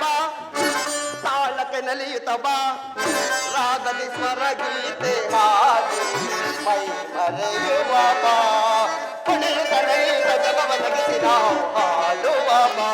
ಬಾ ತಾಳಕ್ಕೆ ನಲಿಯುತ್ತ ಬಾ ರಾಗದಿ ಸ್ವರ ಗೀತೆ ಹಾಡಿ ಮೈ ಮರೆಯುವ ಬಾ ಕುಣಿಯುತ್ತ ನಲಿಯುತ್ತ ಜಗವ ನಗಿಸಿದ ಹಾಡುವ ಬಾ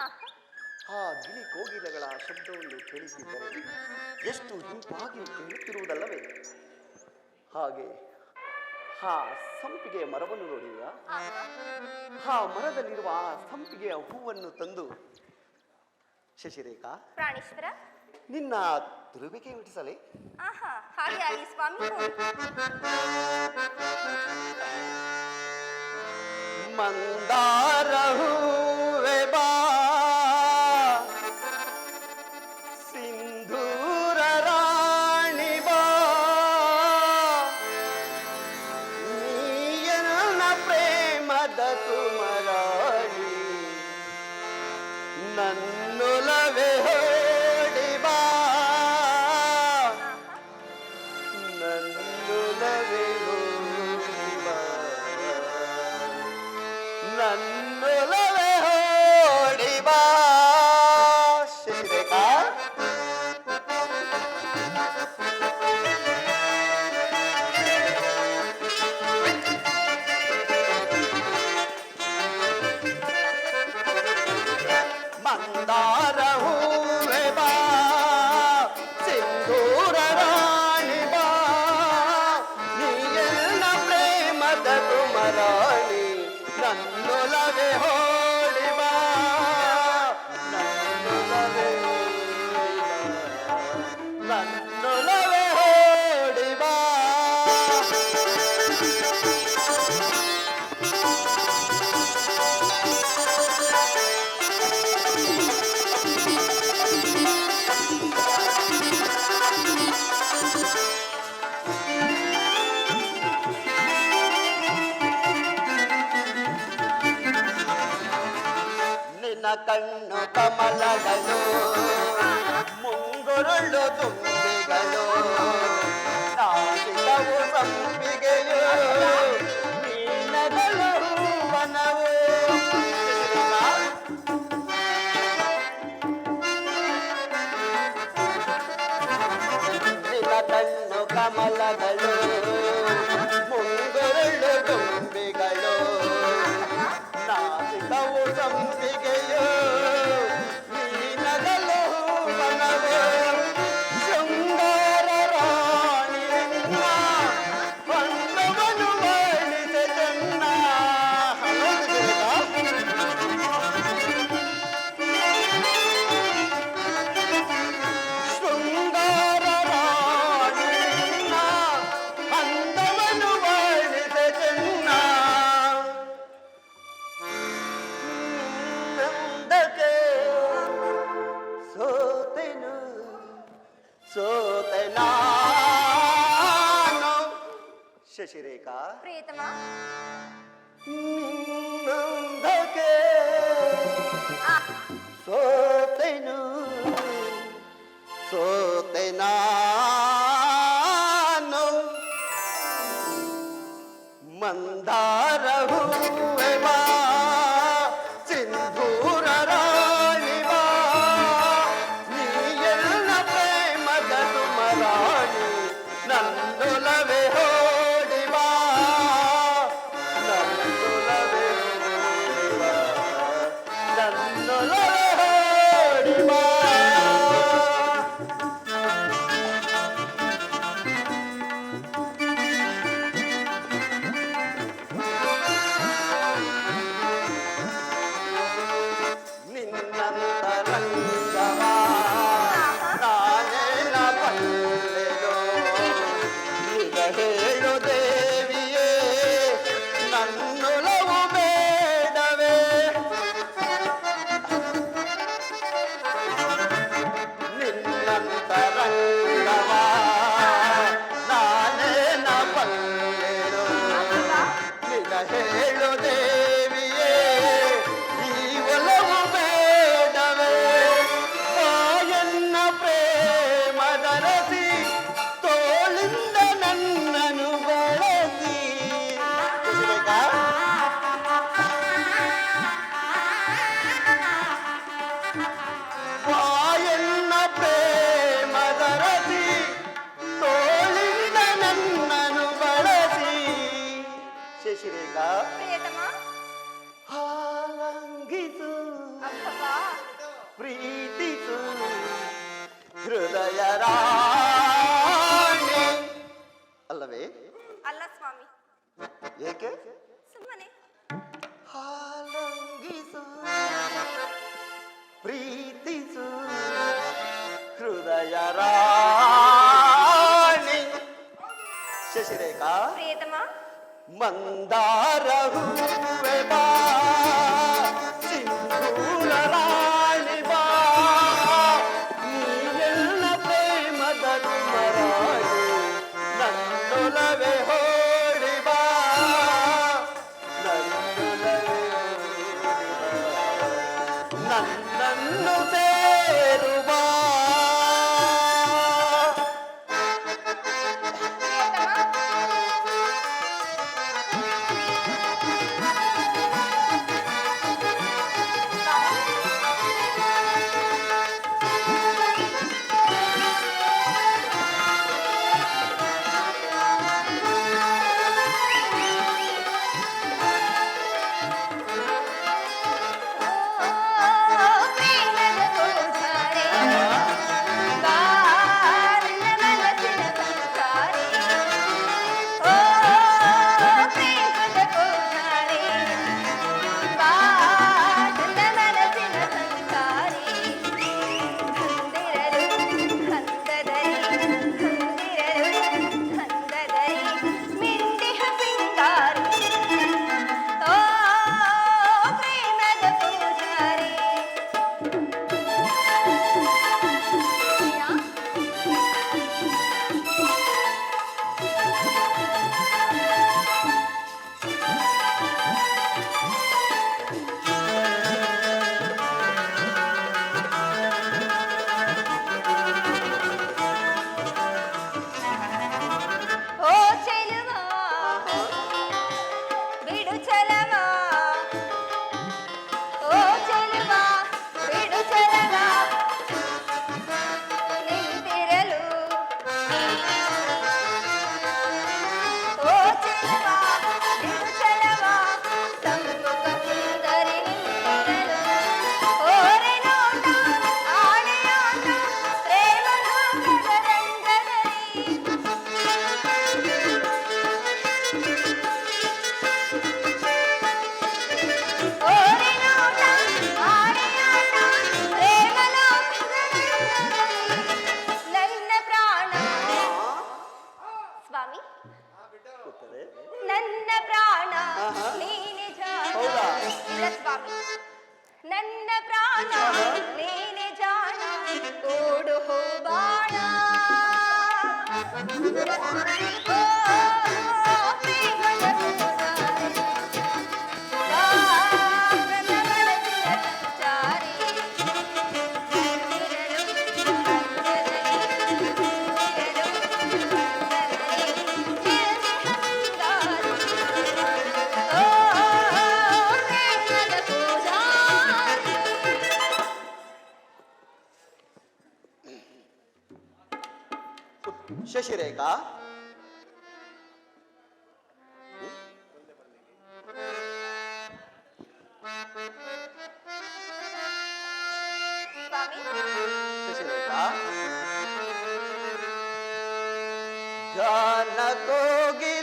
ಆ ಗಿಳಿ ಕೋಗಿಲೆಗಳ ಶಬ್ದವನ್ನು ಕೇಳಿಸಿದ್ದರೆ ಎಷ್ಟು ಇಂಪಾಗಿ ಕೇಳುತ್ತಿರುವುದಲ್ಲವೇ? ಹಾಗೆ ಆ ಸಂಪಿಗೆಯ ಮರವನ್ನು ನೋಡಿದ ಆ ಮರದಲ್ಲಿರುವ ಆ ಸಂಪಿಗೆಯ ಹೂವನ್ನು ತಂದು ಶಶಿರೇಖಾ ಪ್ರಾಣೇಶ್ವರ ನಿನ್ನ ತಿರುವಿಕೆ ಬಿಡಿಸಲೇ ಆಹಾ ಸ್ವಾಮಿ ಮಂದಾರ ಹೂ ನನ್ನುಲವೇ রে হো ಕಣ್ಣು ಕಮಲಗಳು ಮುಂಗುರುಳು ತುಂಬಿಗಳು ನಾಡಿದವು ಸಂಪಿಗೆಯೋ ನೀನಗಳು ಹೂವನವು ಕಣ್ಣು ಕಮಲಗಳು ಹೇಳುದೇ ಜಾಣ ನೇನೆ ಜಾಣ ಓಡು ಹೋಬಾಣ জানতো গে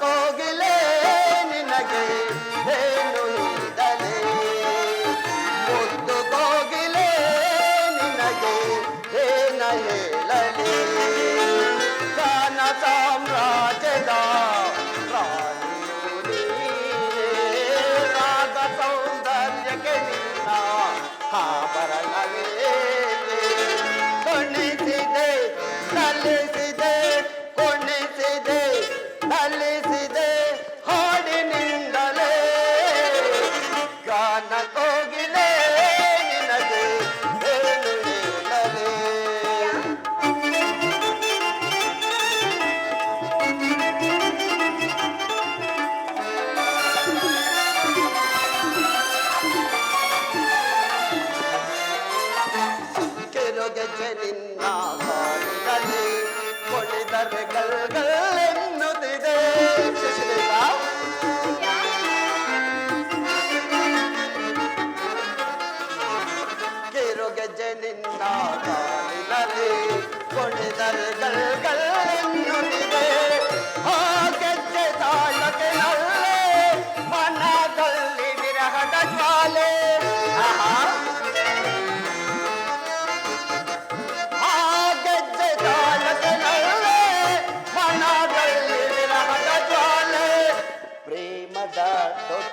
Κόκκι, λέει, ναι.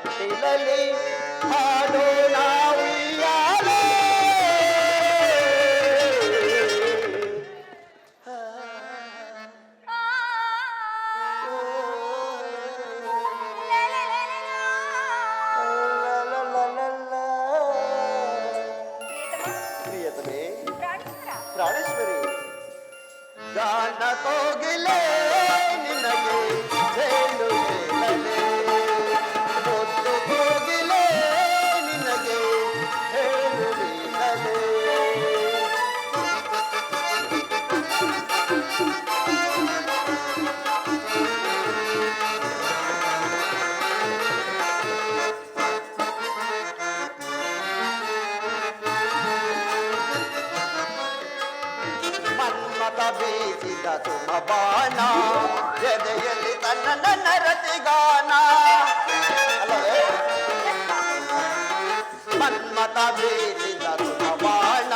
Lily, I don't. ಗಾನ ಎದೆಯಲ್ಲಿ ತನ್ನ ನರತಿ ಗಾನ ಮನ್ಮತ ಬೀರಿದ ಬಾಣ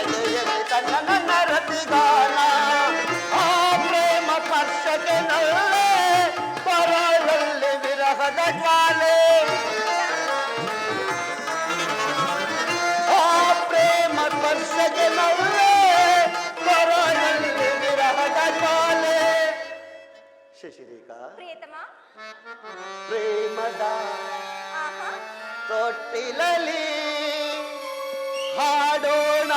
ಎದೆಯಲ್ಲಿ ತನ್ನ ನರತಿ ಗಾನ ಆ ಪ್ರೇಮ ಕರ್ಷಕನಲ್ಲೇ ಪರದಲ್ಲಿ ವಿರಹದ ಜ್ವಾಲೆ ಶಶಿರೇಖ ಪ್ರಿಯತಮ. ಪ್ರೇಮದ ತೊಟ್ಟಿಲಲಿ ಹಾಡೋಣ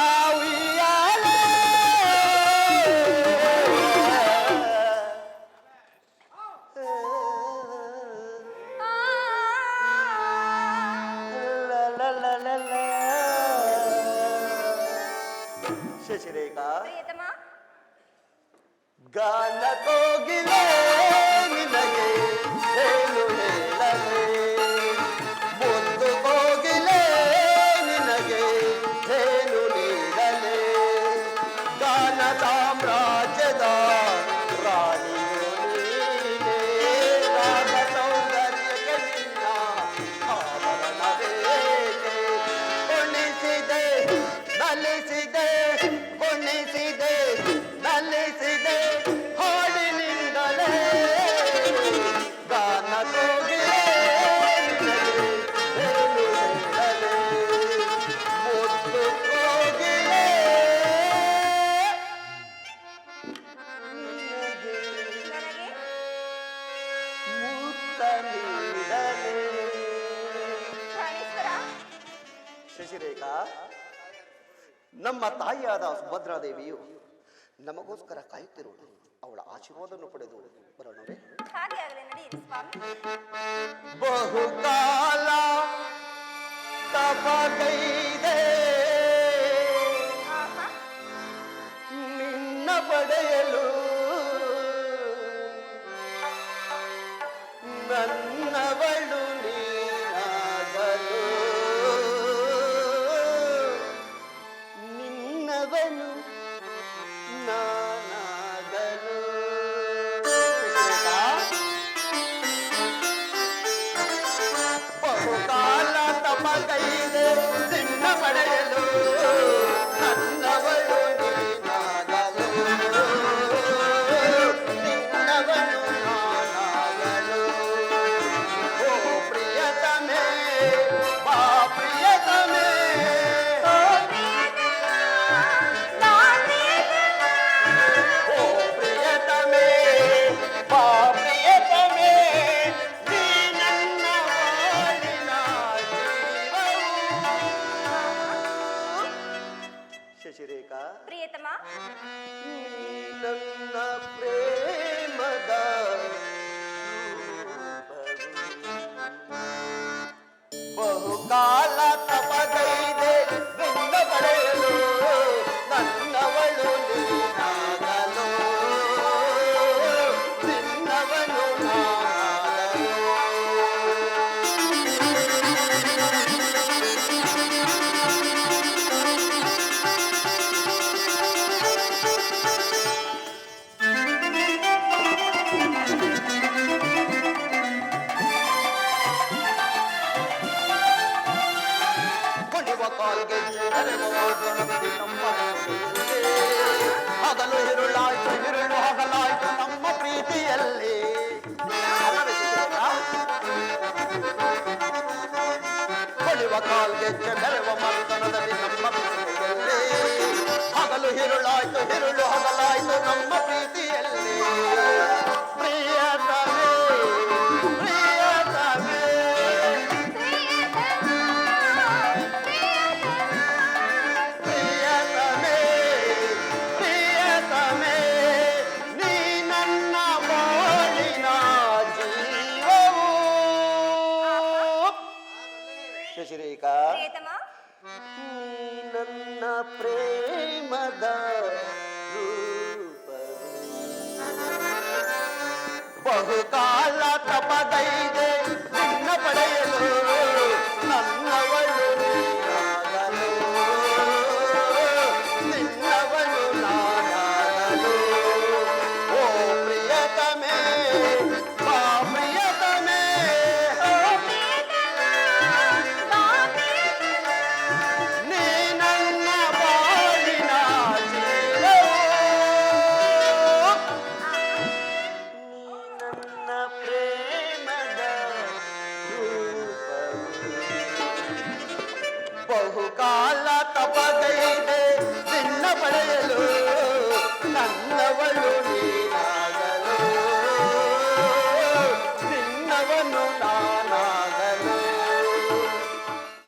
ಅವಳ ಆಶೀರ್ವಾದವನ್ನು ಪಡೆದು ಬರೋಣವೇ. ಬಹುಕಾಲ ತಪಗೈದೆ. ನಿನ್ನ ಪಡೆಯಲು పడయలో